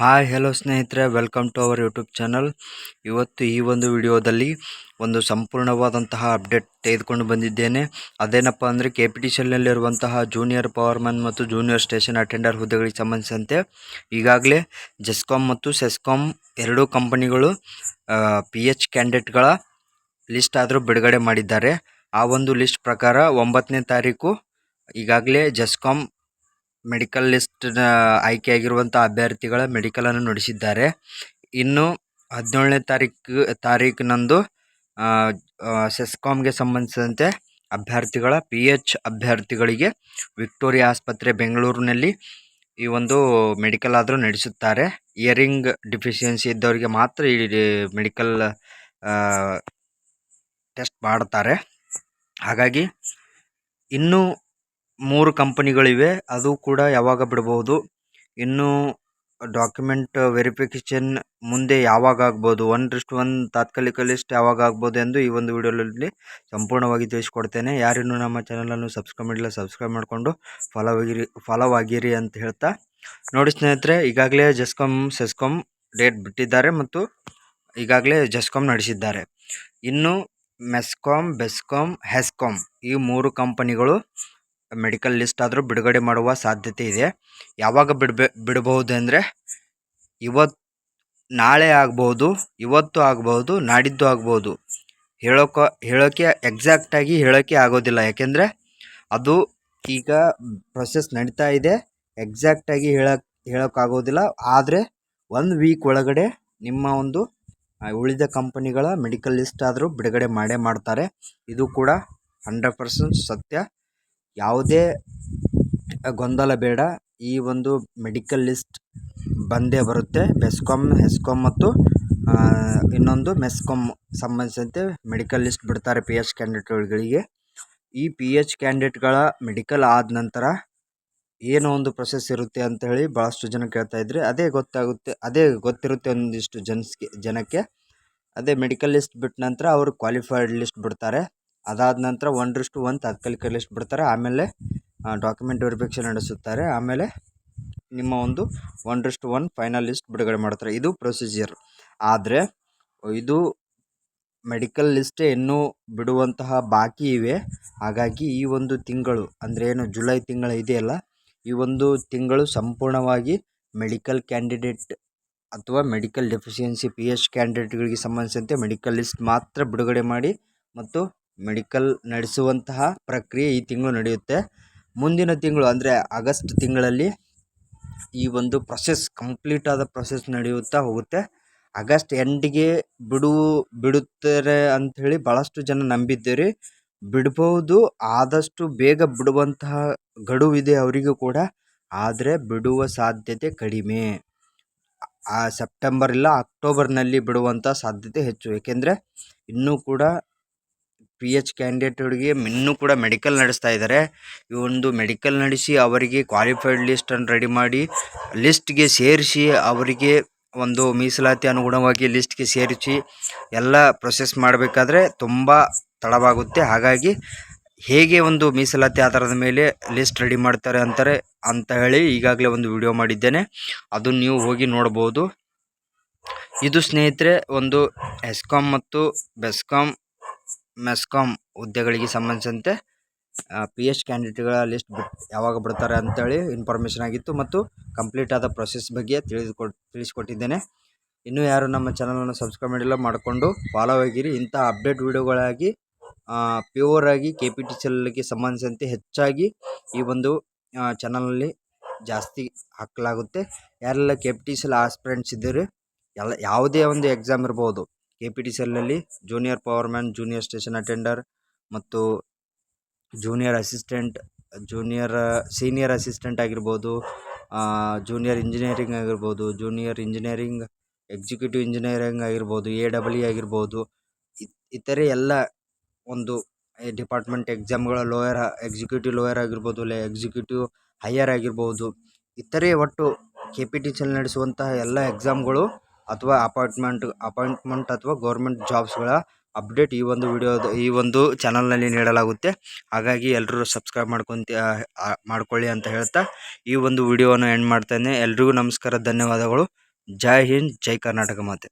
Hi hello ಸ್ನೇಹಿತರೆ welcome to our YouTube channel ಇವತ್ತು ಈ ಒಂದು ವಿಡಿಯೋದಲ್ಲಿ ಒಂದು ಸಂಪೂರ್ಣವಾದಂತಹ ಅಪ್ಡೇಟ್ ತೆಗೆದುಕೊಂಡು ಬಂದಿದ್ದೇನೆ. ಅದೇನಪ್ಪ ಅಂದರೆ ಕೆ ಪಿ ಟಿ ಸಿಲ್ನಲ್ಲಿರುವಂತಹ ಜೂನಿಯರ್ ಪವರ್ಮನ್ ಮತ್ತು ಜೂನಿಯರ್ ಸ್ಟೇಷನ್ ಅಟೆಂಡರ್ ಹುದ್ದೆಗಳಿಗೆ ಸಂಬಂಧಿಸಿದಂತೆ ಈಗಾಗಲೇ ಜೆಸ್ಕಾಮ್ ಮತ್ತು ಸೆಸ್ಕಾಮ್ ಎರಡೂ ಕಂಪನಿಗಳು ಪಿ ಎಚ್ ಕ್ಯಾಂಡಿಡೇಟ್ಗಳ ಲಿಸ್ಟ್ ಆದರೂ ಬಿಡುಗಡೆ ಮಾಡಿದ್ದಾರೆ. ಆ ಒಂದು ಲಿಸ್ಟ್ ಪ್ರಕಾರ ಒಂಬತ್ತನೇ ತಾರೀಕು ಈಗಾಗಲೇ ಜೆಸ್ಕಾಮ್ ಮೆಡಿಕಲ್ ಲಿಸ್ಟ್ ಆಯ್ಕೆಯಾಗಿರುವಂಥ ಅಭ್ಯರ್ಥಿಗಳ ಮೆಡಿಕಲನ್ನು ನಡೆಸಿದ್ದಾರೆ. ಇನ್ನು ಹದಿನೇಳನೇ ತಾರೀಕು, ತಾರೀಕಿನಂದು ಸೆಸ್ಕಾಮ್ಗೆ ಸಂಬಂಧಿಸಿದಂತೆ ಅಭ್ಯರ್ಥಿಗಳ ಪಿ ಎಚ್ ಅಭ್ಯರ್ಥಿಗಳಿಗೆ ವಿಕ್ಟೋರಿಯಾ ಆಸ್ಪತ್ರೆ ಬೆಂಗಳೂರಿನಲ್ಲಿ ಈ ಒಂದು ಮೆಡಿಕಲ್ ಆದರೂ ನಡೆಸುತ್ತಾರೆ. ಇಯರಿಂಗ್ ಡಿಫಿಷಿಯನ್ಸಿ ಇದ್ದವರಿಗೆ ಮಾತ್ರ ಈ ಮೆಡಿಕಲ್ ಟೆಸ್ಟ್ ಮಾಡ್ತಾರೆ ಹಾಗಾಗಿ ಇನ್ನೂ ಮೂರು ಕಂಪನಿಗಳಿವೆ, ಅದು ಕೂಡ ಯಾವಾಗ ಬಿಡಬಹುದು? ಇನ್ನು ಡಾಕ್ಯುಮೆಂಟ್ ವೆರಿಫಿಕೇಷನ್ ಮುಂದೆ ಯಾವಾಗ ಆಗ್ಬೋದು? ರಿಸ್ಟ್ ಒನ್ ತಾತ್ಕಾಲಿಕ ಲಿಸ್ಟ್ ಯಾವಾಗ ಆಗ್ಬೋದು ಎಂದು ಈ ಒಂದು ವಿಡಿಯೋದಲ್ಲಿ ಸಂಪೂರ್ಣವಾಗಿ ತಿಳಿಸ್ಕೊಡ್ತೇನೆ. ಯಾರಿನ್ನೂ ನಮ್ಮ ಚಾನಲನ್ನು ಸಬ್ಸ್ಕ್ರೈಬ್ ಮಾಡಿಲ್ಲ, ಸಬ್ಸ್ಕ್ರೈಬ್ ಮಾಡಿಕೊಂಡು ಫಾಲೋ ಆಗಿರಿ ಫಾಲೋ ಆಗಿರಿ ಅಂತ ಹೇಳ್ತಾ. ನೋಡಿ ಸ್ನೇಹಿತರೆ, ಈಗಾಗಲೇ ಜಸ್ಕಾಮ್ ಸೆಸ್ಕಾಮ್ ಡೇಟ್ ಬಿಟ್ಟಿದ್ದಾರೆ ಮತ್ತು ಈಗಾಗಲೇ ಜಸ್ಕಾಮ್ ನಡೆಸಿದ್ದಾರೆ. ಇನ್ನು ಮೆಸ್ಕಾಮ್ ಬೆಸ್ಕಾಮ್ ಹೆಸ್ಕಾಮ್ ಈ ಮೂರು ಕಂಪನಿಗಳು ಮೆಡಿಕಲ್ ಲಿಸ್ಟ್ ಆದರೂ ಬಿಡುಗಡೆ ಮಾಡುವ ಸಾಧ್ಯತೆ ಇದೆ. ಯಾವಾಗ ಬಿಡಬೇ, ಬಿಡಬಹುದು ಅಂದರೆ ಇವತ್ತು ನಾಳೆ ಆಗ್ಬೋದು ಇವತ್ತು ಆಗ್ಬೋದು ನಾಡಿದ್ದು ಆಗ್ಬೋದು ಹೇಳೋಕೆ ಹೇಳೋಕ್ಕೆ ಎಕ್ಸಾಕ್ಟಾಗಿ ಹೇಳೋಕ್ಕೆ ಆಗೋದಿಲ್ಲ. ಯಾಕೆಂದರೆ ಅದು ಈಗ ಪ್ರೊಸೆಸ್ ನಡೀತಾ ಇದೆ. ಎಕ್ಸಾಕ್ಟಾಗಿ ಹೇಳಕ್ಕೆ ಹೇಳೋಕ್ಕಾಗೋದಿಲ್ಲ ಆದರೆ ಒಂದು ವೀಕ್ ಒಳಗಡೆ ನಿಮ್ಮ ಒಂದು ಉಳಿದ ಕಂಪನಿಗಳ ಮೆಡಿಕಲ್ ಲಿಸ್ಟ್ ಆದರೂ ಬಿಡುಗಡೆ ಮಾಡೇ ಮಾಡ್ತಾರೆ. ಇದು ಕೂಡ ಹಂಡ್ರೆಡ್ ಪರ್ಸೆಂಟ್ ಸತ್ಯ. ಯಾವುದೇ ಗೊಂದಲ ಬೇಡ. ಈ ಒಂದು ಮೆಡಿಕಲ್ ಲಿಸ್ಟ್ ಬಂದೇ ಬರುತ್ತೆ. ಬೆಸ್ಕಾಮ್ ಹೆಸ್ಕಾಮ್ ಮತ್ತು ಇನ್ನೊಂದು ಮೆಸ್ಕಾಮ್ ಸಂಬಂಧಿಸಿದಂತೆ ಮೆಡಿಕಲ್ ಲಿಸ್ಟ್ ಬಿಡ್ತಾರೆ ಪಿ ಎಚ್ ಕ್ಯಾಂಡಿಡೇಟ್ಗಳಿಗೆ. ಈ ಪಿ ಎಚ್ ಕ್ಯಾಂಡಿಡೇಟ್ಗಳ ಮೆಡಿಕಲ್ ಆದ ನಂತರ ಏನೋ ಒಂದು ಪ್ರೊಸೆಸ್ ಇರುತ್ತೆ ಅಂತ ಹೇಳಿ ಭಾಳಷ್ಟು ಜನ ಕೇಳ್ತಾ ಇದ್ರಿ ಅದೇ ಗೊತ್ತಾಗುತ್ತೆ, ಅದೇ ಗೊತ್ತಿರುತ್ತೆ ಒಂದಿಷ್ಟು ಜನಸ್ಗೆ, ಜನಕ್ಕೆ. ಅದೇ ಮೆಡಿಕಲ್ ಲಿಸ್ಟ್ ಬಿಟ್ಟ ನಂತರ ಅವರು ಕ್ವಾಲಿಫೈಡ್ ಲಿಸ್ಟ್ ಬಿಡ್ತಾರೆ. ಅದಾದ ನಂತರ ಒಂದರಷ್ಟು ಒಂದು ತಾತ್ಕಾಲಿಕ ಲಿಸ್ಟ್ ಬಿಡ್ತಾರೆ. ಆಮೇಲೆ ಡಾಕ್ಯುಮೆಂಟ್ ವೆರಿಫಿಕೇಶನ್ ನಡೆಸುತ್ತಾರೆ. ಆಮೇಲೆ ನಿಮ್ಮ ಒಂದು ಒಂದರಷ್ಟು ಒನ್ ಫೈನಲ್ ಲಿಸ್ಟ್ ಬಿಡುಗಡೆ ಮಾಡ್ತಾರೆ. ಇದು ಪ್ರೊಸೀಜರ್ ಆದರೆ, ಇದು ಮೆಡಿಕಲ್ ಲಿಸ್ಟೇ ಇನ್ನೂ ಬಿಡುವಂತಹ ಬಾಕಿ ಇವೆ. ಹಾಗಾಗಿ ಈ ಒಂದು ತಿಂಗಳು, ಅಂದರೆ ಏನು ಜುಲೈ ತಿಂಗಳು ಇದೆಯಲ್ಲ, ಈ ಒಂದು ತಿಂಗಳು ಸಂಪೂರ್ಣವಾಗಿ ಮೆಡಿಕಲ್ ಕ್ಯಾಂಡಿಡೇಟ್ ಅಥವಾ ಮೆಡಿಕಲ್ ಡೆಫಿಷಿಯನ್ಸಿ ಪಿ ಎಚ್ ಕ್ಯಾಂಡಿಡೇಟ್ಗಳಿಗೆ ಸಂಬಂಧಿಸಿದಂತೆ ಮೆಡಿಕಲ್ ಲಿಸ್ಟ್ ಮಾತ್ರ ಬಿಡುಗಡೆ ಮಾಡಿ ಮತ್ತು ಮೆಡಿಕಲ್ ನಡೆಸುವಂತಹ ಪ್ರಕ್ರಿಯೆ ಈ ತಿಂಗಳು ನಡೆಯುತ್ತೆ. ಮುಂದಿನ ತಿಂಗಳು ಅಂದರೆ ಆಗಸ್ಟ್ ತಿಂಗಳಲ್ಲಿ ಈ ಒಂದು ಪ್ರೊಸೆಸ್ ಕಂಪ್ಲೀಟ್ ಆದ ಪ್ರೊಸೆಸ್ ನಡೆಯುತ್ತಾ ಹೋಗುತ್ತೆ. ಆಗಸ್ಟ್ ಎಂಡಿಗೆ ಬಿಡು, ಬಿಡುತ್ತಾರೆ ಅಂಥೇಳಿ ಭಾಳಷ್ಟು ಜನ ನಂಬಿದ್ದೀರಿ. ಬಿಡ್ಬೋದು, ಆದಷ್ಟು ಬೇಗ ಬಿಡುವಂತಹ ಗಡುವಿದೆ ಅವರಿಗೂ ಕೂಡ. ಆದರೆ ಬಿಡುವ ಸಾಧ್ಯತೆ ಕಡಿಮೆ. ಆ ಸೆಪ್ಟೆಂಬರ್ ಇಲ್ಲ ಅಕ್ಟೋಬರ್ನಲ್ಲಿ ಬಿಡುವಂಥ ಸಾಧ್ಯತೆ ಹೆಚ್ಚು. ಏಕೆಂದರೆ ಇನ್ನೂ ಕೂಡ ಪಿ ಎಚ್ ಕ್ಯಾಂಡಿಡೇಟ್ಗಳಿಗೆ ಇನ್ನೂ ಕೂಡ ಮೆಡಿಕಲ್ ನಡೆಸ್ತಾ ಇದ್ದಾರೆ ಈ ಒಂದು ಮೆಡಿಕಲ್ ನಡೆಸಿ ಅವರಿಗೆ ಕ್ವಾಲಿಫೈಡ್ ಲಿಸ್ಟನ್ನು ರೆಡಿ ಮಾಡಿ ಲಿಸ್ಟ್ಗೆ ಸೇರಿಸಿ ಅವರಿಗೆ ಒಂದು ಮೀಸಲಾತಿ ಅನುಗುಣವಾಗಿ ಲಿಸ್ಟ್ಗೆ ಸೇರಿಸಿ ಎಲ್ಲ ಪ್ರೊಸೆಸ್ ಮಾಡಬೇಕಾದ್ರೆ ತುಂಬ ತಡವಾಗುತ್ತೆ. ಹಾಗಾಗಿ ಹೇಗೆ ಒಂದು ಮೀಸಲಾತಿ ಆಧಾರದ ಮೇಲೆ ಲಿಸ್ಟ್ ರೆಡಿ ಮಾಡ್ತಾರೆ ಅಂತಾರೆ ಅಂತ ಹೇಳಿ ಈಗಾಗಲೇ ಒಂದು ವಿಡಿಯೋ ಮಾಡಿದ್ದೇನೆ. ಅದು ನೀವು ಹೋಗಿ ನೋಡ್ಬೋದು. ಇದು ಸ್ನೇಹಿತರೆ ಒಂದು ಎಸ್ಕಾಮ್ ಮತ್ತು ಬೆಸ್ಕಾಮ್ ಮೆಸ್ಕಾಮ್ ಹುದ್ದೆಗಳಿಗೆ ಸಂಬಂಧಿಸಿದಂತೆ ಪಿ ಎಚ್ ಕ್ಯಾಂಡಿಡೇಟ್ಗಳ ಲಿಸ್ಟ್ ಯಾವಾಗ ಬಿಡ್ತಾರೆ ಅಂತೇಳಿ ಇನ್ಫಾರ್ಮೇಷನ್ ಆಗಿತ್ತು ಮತ್ತು ಕಂಪ್ಲೀಟ್ ಆದ ಪ್ರೊಸೆಸ್ ಬಗ್ಗೆ ತಿಳಿದುಕೊಟ್ ತಿಳಿಸ್ಕೊಟ್ಟಿದ್ದೇನೆ. ಇನ್ನೂ ಯಾರು ನಮ್ಮ ಚಾನಲನ್ನು ಸಬ್ಸ್ಕ್ರೈಬ್ ಮಾಡಿಲ್ಲ, ಮಾಡಿಕೊಂಡು ಫಾಲೋ ಆಗಿರಿ. ಇಂಥ ಅಪ್ಡೇಟ್ ವಿಡಿಯೋಗಳಾಗಿ ಪ್ಯೂರ್ ಆಗಿ ಕೆ ಪಿ ಟಿ ಸಿ ಸಂಬಂಧಿಸಿದಂತೆ ಹೆಚ್ಚಾಗಿ ಈ ಒಂದು ಚಾನಲಲ್ಲಿ ಜಾಸ್ತಿ ಹಾಕಲಾಗುತ್ತೆ. ಯಾರೆಲ್ಲ K P T C aspirants ಇದ್ದೀರಿ, ಎಲ್ಲ, ಯಾವುದೇ ಒಂದು ಎಕ್ಸಾಮ್ ಇರ್ಬೋದು K P T C ಎಲ್ನಲ್ಲಿ junior powerman junior station attender ಮತ್ತು junior assistant junior senior assistant ಆಗಿರ್ಬೋದು ಜೂನಿಯರ್ ಇಂಜಿನಿಯರಿಂಗ್ ಆಗಿರ್ಬೋದು ಜೂನಿಯರ್ ಇಂಜಿನಿಯರಿಂಗ್ ಎಕ್ಸಿಕ್ಯೂಟಿವ್ ಇಂಜಿನಿಯರಿಂಗ್ ಆಗಿರ್ಬೋದು ಎ ಡಬಲ್ ಇ ಆಗಿರ್ಬೋದು ಇತರೆ ಎಲ್ಲ ಒಂದು ಡಿಪಾರ್ಟ್ಮೆಂಟ್ ಎಕ್ಸಾಮ್ಗಳ ಲೋಯರ್ ಎಕ್ಸಿಕ್ಯೂಟಿವ್ ಲೋಯರ್ ಆಗಿರ್ಬೋದು, ಇಲ್ಲ ಎಕ್ಸಿಕ್ಯೂಟಿವ್ ಹೈಯರ್ ಆಗಿರ್ಬೋದು, ಇತರೆ ಒಟ್ಟು ಕೆ ಪಿ ಟಿ ಸಿಯಲ್ಲಿ ನಡೆಸುವಂತಹ ಎಲ್ಲ ಎಕ್ಸಾಮ್ಗಳು ಅಥವಾ ಅಪಾರ್ಟ್ಮೆಂಟ್ ಅಪಾಯಿಂಟ್ಮೆಂಟ್ ಅಥವಾ ಗೌರ್ಮೆಂಟ್ ಜಾಬ್ಸ್ಗಳ ಅಪ್ಡೇಟ್ ಈ ಒಂದು ವಿಡಿಯೋದ, ಈ ಒಂದು ಚಾನಲ್ನಲ್ಲಿ ನೀಡಲಾಗುತ್ತೆ. ಹಾಗಾಗಿ ಎಲ್ಲರೂ ಸಬ್ಸ್ಕ್ರೈಬ್ ಮಾಡ್ಕೊಂತ ಮಾಡ್ಕೊಳ್ಳಿ ಅಂತ ಹೇಳ್ತಾ ಈ ಒಂದು ವಿಡಿಯೋವನ್ನು ಎಂಡ್ ಮಾಡ್ತೇನೆ. ಎಲ್ರಿಗೂ ನಮಸ್ಕಾರ, ಧನ್ಯವಾದಗಳು. ಜೈ ಹಿಂದ್, ಜೈ ಕರ್ನಾಟಕ ಮಾತೆ.